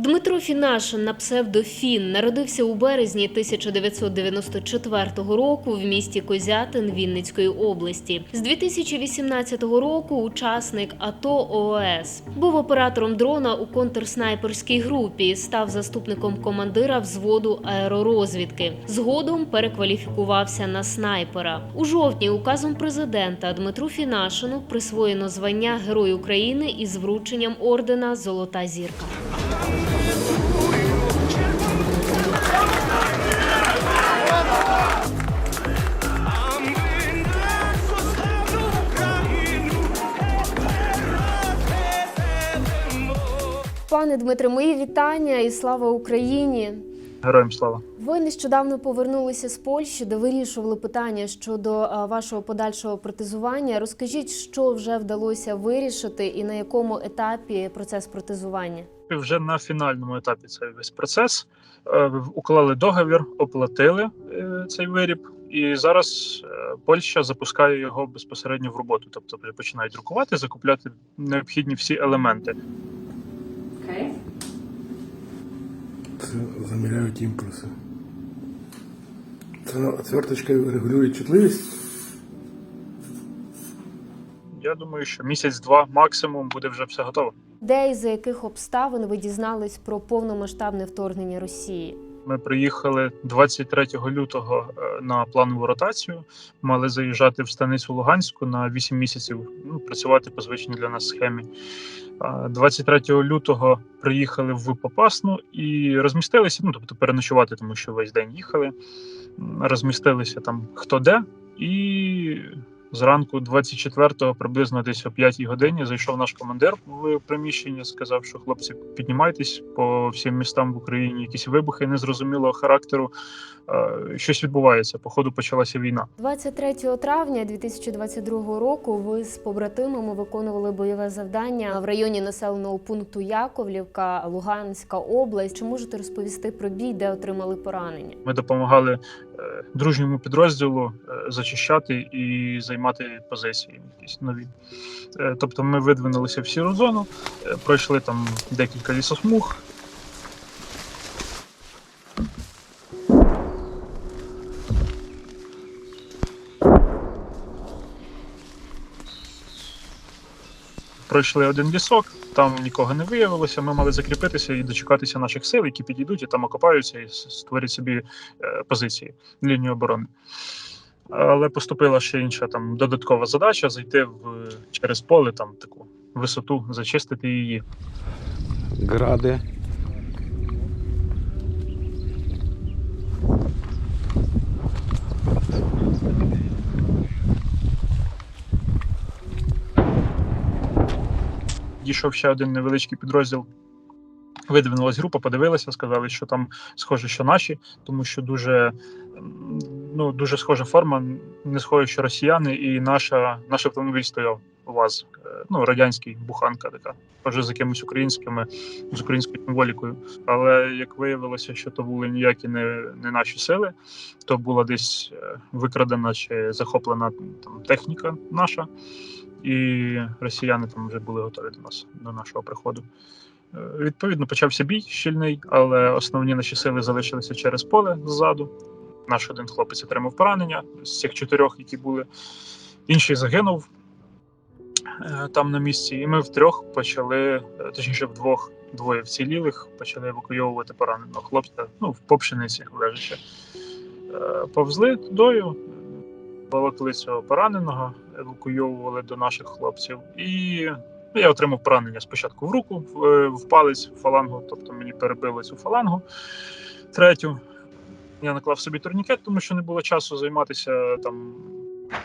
Дмитро Фінашин на псевдо Фін народився у березні 1994 року в місті Козятин Вінницької області. З 2018 року учасник АТО ООС. Був оператором дрона у контрснайперській групі. Став заступником командира взводу аеророзвідки. Згодом перекваліфікувався на снайпера. У жовтні указом президента Дмитру Фінашину присвоєно звання Герой України із врученням ордена Золота зірка. Пане Дмитре, мої вітання і слава Україні. Героям слава. Ви нещодавно повернулися з Польщі, де вирішували питання щодо вашого подальшого протезування. Розкажіть, що вже вдалося вирішити, і на якому етапі процес протезування? Вже на фінальному етапі цей весь процес Е, уклали договір, оплатили е, цей виріб, і зараз е, Польща запускає його безпосередньо в роботу. Тобто починають друкувати, закупляти необхідні всі елементи. Це заміряють імпульси. Це отверточка регулює чутливість. Я думаю, що місяць-два максимум буде вже все готово. Де і за яких обставин ви дізнались про повномасштабне вторгнення Росії? Ми приїхали 23 лютого е, на планову ротацію. Мали заїжджати в станицю Луганську на 8 місяців. Ну, працювати по звичній для нас схемі. 23 лютого приїхали в Попасну і розмістилися. Ну тобто переночувати, тому що весь день їхали. Розмістилися там хто де, і зранку 24-го, приблизно десь о 5 годині, зайшов наш командир в приміщення, сказав, що хлопці, піднімайтесь по всім містам в Україні, якісь вибухи незрозумілого характеру. Е, Щось відбувається. Походу почалася війна. 23 травня 2022 року ви з побратимами виконували бойове завдання в районі населеного пункту Яковлівка, Луганська область. Чи можете розповісти про бій, де отримали поранення? Ми допомагали дружньому підрозділу е, зачищати і займати позиції якісь нові. Е, Тобто ми видвинулися в сіру зону, е, пройшли там декілька лісосмуг. Пройшли один лісок, там нікого не виявилося. Ми мали закріпитися і дочекатися наших сил, які підійдуть і там окопаються і створять собі е, позиції, лінію оборони. Але поступила ще інша там додаткова задача зайти в через поле, там таку висоту, зачистити її. Гради. Дійшов ще один невеличкий підрозділ. Видвинулась група, подивилися, сказали, що там схоже, що наші, тому що дуже, ну, дуже схожа форма, не схоже, що росіяни, і наша, наш автомобіль стояв УАЗ, е, ну, радянський, буханка така, схоже з якимись українськими, з українською символікою. Але як виявилося, що то були ніякі не, не наші сили, то була десь е, викрадена чи захоплена там техніка наша, і росіяни там вже були готові до нас, до нашого приходу. Е, Відповідно, почався бій щільний, але основні наші сили залишилися через поле ззаду. Наш один хлопець отримав поранення з цих чотирьох, які були. Інший загинув е, там на місці, і ми втрьох почали, е, точніше, вдвох двоє вцілілих, почали евакуйовувати пораненого хлопця, ну, в попшениці лежачи. Повзли тудою, волокли цього пораненого, евакуйовували до наших хлопців. І Ну, я отримав поранення спочатку в руку, в, е, палець, в фалангу, тобто мені перебили цю фалангу третю. Я наклав собі турнікет, тому що не було часу займатися там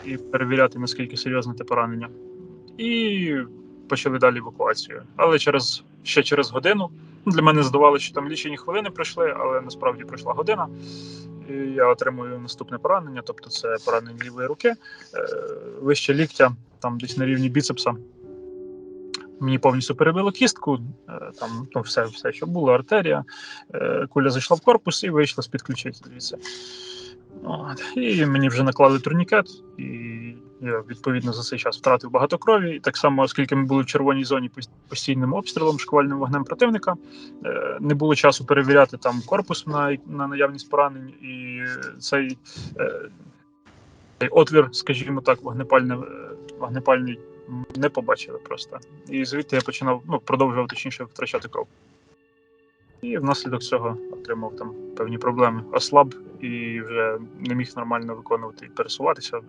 і перевіряти, наскільки серйозне те поранення. І почали далі евакуацію. Але через ще через годину ну, для мене здавалося, що там лічені хвилини пройшли, але насправді пройшла година. І я отримую наступне поранення, тобто це поранення лівої руки, е, вище ліктя, там десь на рівні біцепса. Мені повністю перебило кістку, е, там ну, все, все, що було, артерія. Е, Куля зайшла в корпус і вийшла з-під ключиці. От. І мені вже наклали турнікет, і Відповідно за цей час втратив багато крові. І так само, оскільки ми були в червоній зоні постійним обстрілом, шквальним вогнем противника, е, не було часу перевіряти там корпус на, на наявність поранень, і цей, е, цей отвір, скажімо так, вогнепальний, вогнепальний не побачили просто. І звідти я починав ну, продовжував точніше втрачати кров. І внаслідок цього отримав там певні проблеми. Ослаб і вже не міг нормально виконувати і пересуватися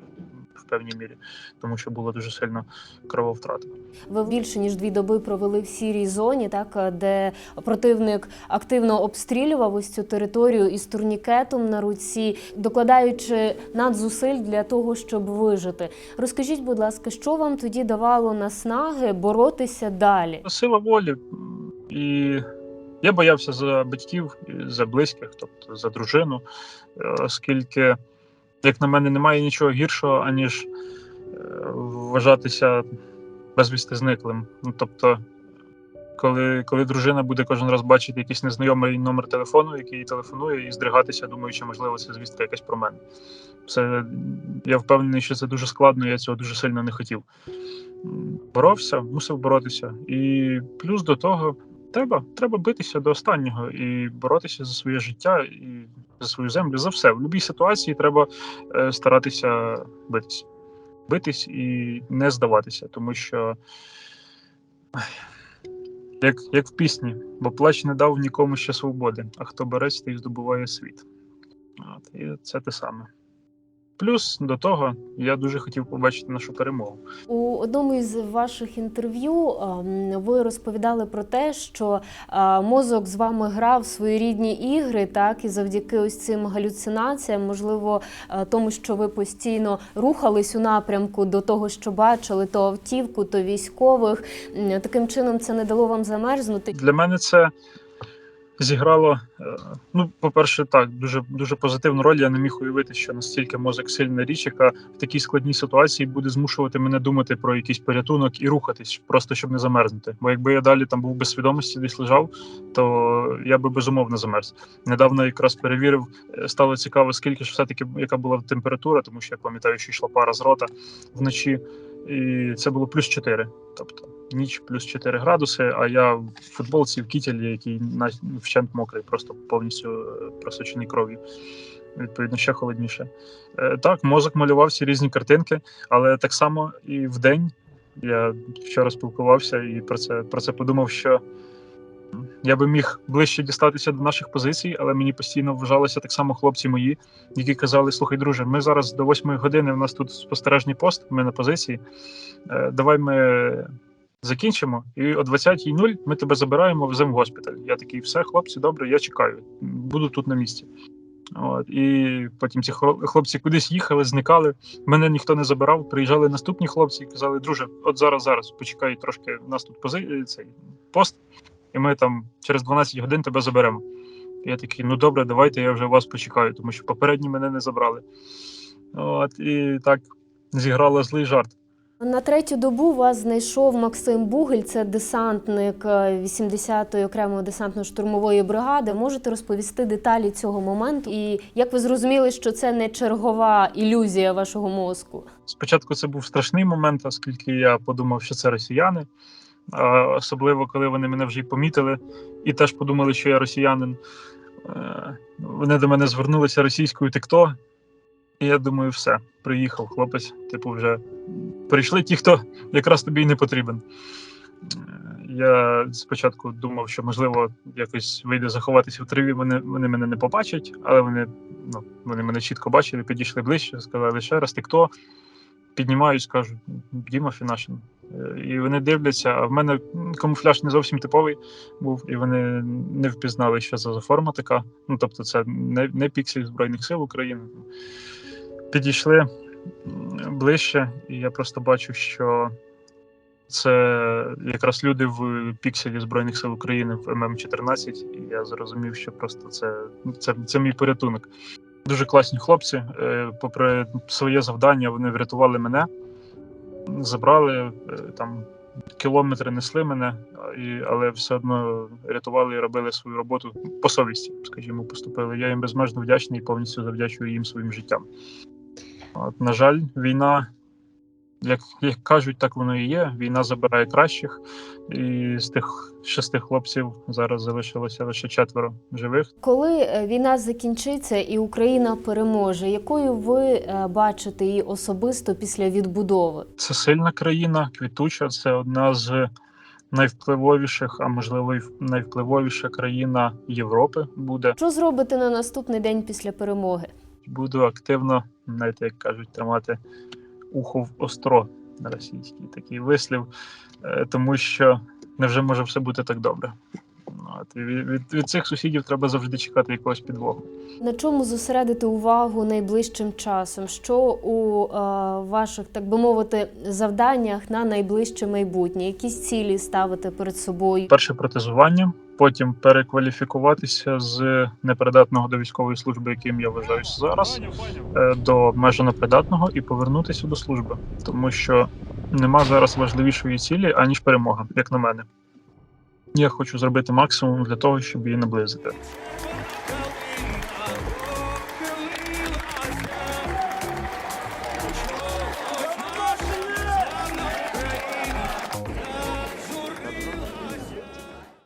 в певній мірі, тому що було дуже сильно крововтрата. Ви більше ніж дві доби провели в сірій зоні, так де противник активно обстрілював ось цю територію із турнікетом на руці, докладаючи надзусиль для того, щоб вижити. Розкажіть, будь ласка, що вам тоді давало наснаги боротися далі? Сила волі. І я боявся за батьків, за близьких, тобто за дружину, е, оскільки, як на мене, немає нічого гіршого, аніж е, вважатися безвісти зниклим. Ну, тобто, коли, коли дружина буде кожен раз бачити якийсь незнайомий номер телефону, який їй телефонує, і здригатися, думаючи, можливо, це звістка якась про мене. Це я впевнений, що це дуже складно, я цього дуже сильно не хотів. Боровся, мусив боротися. І плюс до того, треба, треба битися до останнього і боротися за своє життя і за свою землю, за все. В будь-якій ситуації треба е, старатися битись. Битись і не здаватися, тому що. Як, як в пісні, бо плач не дав нікому ще свободи, а хто береться, той здобуває світ. От, і це те саме. Плюс до того я дуже хотів побачити нашу перемогу. У одному із ваших інтерв'ю ем, ви розповідали про те, що е, мозок з вами грав в своєрідні ігри, так і завдяки ось цим галюцинаціям, можливо, е, тому, що ви постійно рухались у напрямку до того, що бачили, то автівку, то військових. Таким чином це не дало вам замерзнути. Для мене це зіграло. е, Ну, по-перше, так, дуже дуже позитивну роль. Я не міг уявити, що настільки мозок сильна річ, яка в такій складній ситуації буде змушувати мене думати про якийсь порятунок і рухатись, просто щоб не замерзнути. Бо якби я далі там був без свідомості, десь лежав, то я би безумовно замерз. Недавно якраз перевірив, е, стало цікаво, скільки ж все-таки яка була температура, тому що я пам'ятаю, що йшла пара з рота вночі, і це було плюс 4. Тобто ніч плюс 4 градуси, а я в футболці в кітелі, який вщент мокрий, просто повністю е, просочений кров'ю. Відповідно, ще холодніше. Е, Так, мозок малював всі різні картинки, але так само і в день я вчора спілкувався і про це, про це подумав, що я би міг ближче дістатися до наших позицій, але мені постійно вважалися так само хлопці мої, які казали: слухай, друже, ми зараз до 8 години. У нас тут спостережний пост, ми на позиції. Е, Давай ми закінчимо, і о 20.00 ми тебе забираємо в госпіталь. Я такий, все, хлопці, добре, я чекаю, буду тут на місці. От, і потім ці хлопці кудись їхали, зникали. Мене ніхто не забирав. Приїжджали наступні хлопці і казали: друже, от зараз, зараз, почекай трошки, у нас тут пози... цей пост, і ми там через 12 годин тебе заберемо. Я такий, ну добре, давайте я вже вас почекаю, тому що попередні мене не забрали. От, і так зіграла злий жарт. На третю добу вас знайшов Максим Бугель, це десантник е, 80-ї окремої десантно-штурмової бригади. Можете розповісти деталі цього моменту і як ви зрозуміли, що це не чергова ілюзія вашого мозку? Спочатку це був страшний момент, оскільки я подумав, що це росіяни. Особливо, коли вони мене вже й помітили і теж подумали, що я росіянин. Е, Вони до мене звернулися російською тикто. І я думаю, все, приїхав хлопець. Типу, вже прийшли ті, хто якраз тобі й не потрібен. Я спочатку думав, що можливо якось вийде заховатися в траві. Вони, вони мене не побачать, але вони, ну, вони мене чітко бачили, підійшли ближче, сказали ще раз, ти хто? Піднімаюсь, кажу, Діма Фінашин. Е, І вони дивляться, а в мене камуфляж не зовсім типовий був, і вони не впізнали, що це за форма така. Ну, тобто, це не, не піксель Збройних сил України. Підійшли ближче, і я просто бачу, що це якраз люди в пікселі Збройних сил України в ММ14, і я зрозумів, що просто це, це, це мій порятунок. Дуже класні хлопці. е, Попри своє завдання, вони врятували мене, забрали е, там кілометри, несли мене, але все одно рятували і робили свою роботу по совісті, скажімо, поступили. Я їм безмежно вдячний і повністю завдячую їм своїм життям. От, на жаль, війна Як, як кажуть, так воно і є. Війна забирає кращих, і з тих шести хлопців зараз залишилося лише четверо живих. Коли е, війна закінчиться і Україна переможе, якою ви е, бачите її особисто після відбудови? Це сильна країна, квітуча. Це одна з найвпливовіших, а можливо, і найвпливовіша країна Європи буде. Що зробите на наступний день після перемоги? Буду активно, знаєте, як кажуть, тримати ухо в остро на російський такий вислів, е, тому що невже може все бути так добре. От, і від, від, від цих сусідів треба завжди чекати якогось підвогу. На чому зосередити увагу найближчим часом? Що у е, ваших, так би мовити, завданнях на найближче майбутнє? Якісь цілі ставити перед собою? Перше протезування, потім перекваліфікуватися з непридатного до військової служби, яким я вважаюся зараз, е, до обмежено придатного і повернутися до служби, тому що нема зараз важливішої цілі аніж перемога, як на мене. Я хочу зробити максимум для того, щоб її наблизити.